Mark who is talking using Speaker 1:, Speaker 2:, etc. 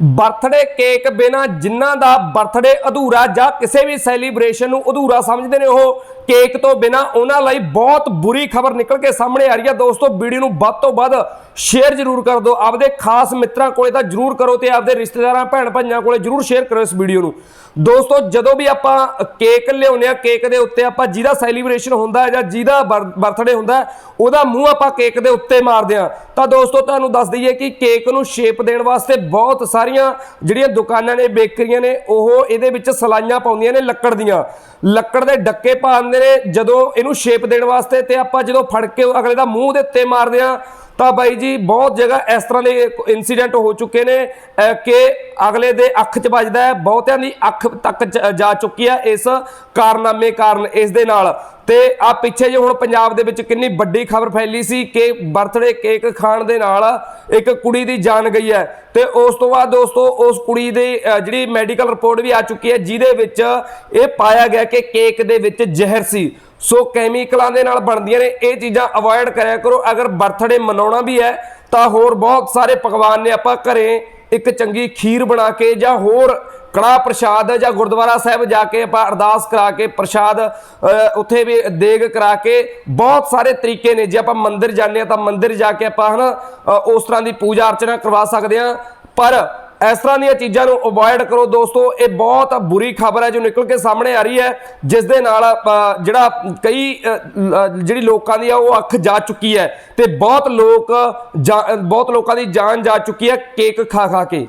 Speaker 1: Birthday cake ਬਿਨਾ ਜਿਨ੍ਹਾਂ ਦਾ birthday ਅਧੂਰਾ ਜਾਂ ਕਿਸੇ ਵੀ ਸੈਲੀਬ੍ਰੇਸ਼ਨ ਨੂੰ ਅਧੂਰਾ ਸਮਝਦੇ ਨੇ ਉਹ ਕੇਕ ਤੋਂ ਬਿਨਾ ਉਹਨਾਂ ਲਈ ਬਹੁਤ ਬੁਰੀ ਖਬਰ ਨਿਕਲ ਕੇ ਸਾਹਮਣੇ ਆ ਰਹੀ ਹੈ। ਦੋਸਤੋ, ਵੀਡੀਓ ਨੂੰ ਵੱਧ ਤੋਂ ਵੱਧ ਸ਼ੇਅਰ ਜ਼ਰੂਰ ਕਰ ਦਿਓ। ਆਪਦੇ ਖਾਸ ਮਿੱਤਰਾਂ ਕੋਲੇ ਤਾਂ ਜ਼ਰੂਰ ਕਰੋ ਤੇ ਆਪਦੇ ਰਿਸ਼ਤੇਦਾਰਾਂ ਭੈਣ ਭਾਈਆਂ ਕੋਲੇ ਜ਼ਰੂਰ ਸ਼ੇਅਰ ਕਰੋ ਇਸ ਵੀਡੀਓ ਨੂੰ। ਦੋਸਤੋ, ਜਦੋਂ ਵੀ ਆਪਾਂ ਕੇਕ ਲਿਆਉਂਦੇ ਆ ਕੇਕ ਦੇ ਉੱਤੇ ਆਪਾਂ ਜਿਹਦਾ ਸੈਲੀਬ੍ਰੇਸ਼ਨ ਹੁੰਦਾ ਹੈ ਜਾਂ ਜਿਹਦਾ ਬਰਥਡੇ ਹੁੰਦਾ ਉਹਦਾ ਮੂੰਹ ਆਪਾਂ ਕੇਕ ਦੇ ਉੱਤੇ ਮਾਰਦੇ ਆ ਤਾਂ ਦੋਸਤੋ, ਤੁਹਾਨੂੰ ਦੱਸ ਦਈਏ ਕਿ ਕੇਕ ਨੂੰ ਸ਼ੇਪ ਦੇਣ ਵਾਸਤੇ ਬਹੁਤ ਸਾਰੀਆਂ ਜਿਹੜੀਆਂ ਦੁਕਾਨਾਂ ਨੇ ਬੇਕਰੀਆਂ ਨੇ, ਉਹ ਇਹਦੇ ਵਿੱਚ ਸਲਾਈਆਂ ਪਾਉਂਦੀਆਂ ਨੇ ਲੱਕੜ ਦੀਆਂ। ਲੱਕੜ ਦੇ ਡੱਕੇ ਪਾਉਂਦੇ ਨੇ ਜਦੋਂ ਇਹਨੂੰ ਸ਼ੇਪ ਦੇਣ ਵਾਸਤੇ ਤੇ ਆਪਾਂ ਜਦੋਂ ਫੜ ਕੇ ਅਗਲੇ ਦਾ ਮੂੰਹ ਦੇ ਉੱਤੇ ਮਾਰਦੇ ਆ ਤਾਂ ਬਾਈ ਜੀ, ਬਹੁਤ ਜਗ੍ਹਾ ਇਸ ਤਰ੍ਹਾਂ ਦੇ ਇਨਸੀਡੈਂਟ ਹੋ ਚੁੱਕੇ ਨੇ ਕਿ ਅਗਲੇ ਦੇ ਅੱਖ 'ਚ ਵੱਜਦਾ ਹੈ, ਬਹੁਤਿਆਂ ਦੀ ਅੱਖ ਤੱਕ ਜਾ ਚੁੱਕੀ ਹੈ ਇਸ ਕਾਰਨਾਮੇ ਕਾਰਨ, ਇਸ ਦੇ ਨਾਲ। ਤੇ ਆ ਪਿੱਛੇ ਜੇ ਹੁਣ ਪੰਜਾਬ ਦੇ ਵਿੱਚ ਕਿੰਨੀ ਵੱਡੀ ਖਬਰ ਫੈਲੀ ਸੀ ਕਿ ਬਰਥਡੇ ਕੇਕ ਖਾਣ ਦੇ ਨਾਲ ਇੱਕ ਕੁੜੀ ਦੀ ਜਾਨ ਗਈ ਹੈ। ਤੇ ਉਸ ਤੋਂ ਬਾਅਦ ਦੋਸਤੋ, ਉਸ ਕੁੜੀ ਦੀ ਜਿਹੜੀ ਮੈਡੀਕਲ ਰਿਪੋਰਟ ਵੀ ਆ ਚੁੱਕੀ ਹੈ, ਜਿਹਦੇ ਵਿੱਚ ਇਹ ਪਾਇਆ ਗਿਆ ਕਿ ਕੇਕ ਦੇ ਵਿੱਚ ਜ਼ਹਿਰ ਸੀ। ਸੋ ਕੈਮੀਕਲਾਂ ਦੇ ਨਾਲ ਬਣਦੀਆਂ ਨੇ ਇਹ ਚੀਜ਼ਾਂ ਅਵੋਇਡ ਕਰਿਆ ਕਰੋ। ਅਗਰ ਬਰਥਡੇ ਮਨਾਉਣਾ ਵੀ ਹੈ ਤਾਂ ਹੋਰ ਬਹੁਤ ਸਾਰੇ ਪਕਵਾਨ ਨੇ ਆਪਾਂ ਘਰੇ ਇੱਕ ਚੰਗੀ ਖੀਰ ਬਣਾ ਕੇ ਜਾਂ ਹੋਰ ਕੜਾ ਪ੍ਰਸ਼ਾਦ ਜਾਂ ਗੁਰਦੁਆਰਾ ਸਾਹਿਬ ਜਾ ਕੇ ਆਪਾਂ ਅਰਦਾਸ ਕਰਾ ਕੇ ਪ੍ਰਸ਼ਾਦ ਉੱਥੇ ਵੀ ਦੇਗ ਕਰਾ ਕੇ ਬਹੁਤ ਸਾਰੇ ਤਰੀਕੇ ਨੇ। ਜੇ ਆਪਾਂ ਮੰਦਿਰ ਜਾਂਦੇ ਆ ਤਾਂ ਮੰਦਿਰ ਜਾ ਕੇ ਆਪਾਂ ਹਨਾ ਅ, ਉਸ ਤਰ੍ਹਾਂ ਦੀ ਪੂਜਾ ਅਰਚਨਾ ਕਰਵਾ ਸਕਦੇ ਆ ਪਰ ਇਸ ਤਰ੍ਹਾਂ ਦੀਆਂ ਚੀਜ਼ਾਂ ਨੂੰ ਅਵੋਇਡ ਕਰੋ ਦੋਸਤੋ। ਇਹ ਬਹੁਤ ਬੁਰੀ ਖਬਰ ਹੈ ਜੋ ਨਿਕਲ ਕੇ ਸਾਹਮਣੇ ਆ ਰਹੀ ਹੈ ਜਿਸ ਦੇ ਨਾਲ ਜਿਹੜਾ ਕਈ ਜਿਹੜੀ ਲੋਕਾਂ ਦੀ ਆ, ਉਹ ਅੱਖ ਜਾ ਚੁੱਕੀ ਹੈ ਤੇ ਬਹੁਤ ਲੋਕ ਜਾ- ਬਹੁਤ ਲੋਕਾਂ ਦੀ ਜਾਨ ਜਾ ਚੁੱਕੀ ਹੈ ਕੇਕ ਖਾ ਖਾ ਕੇ।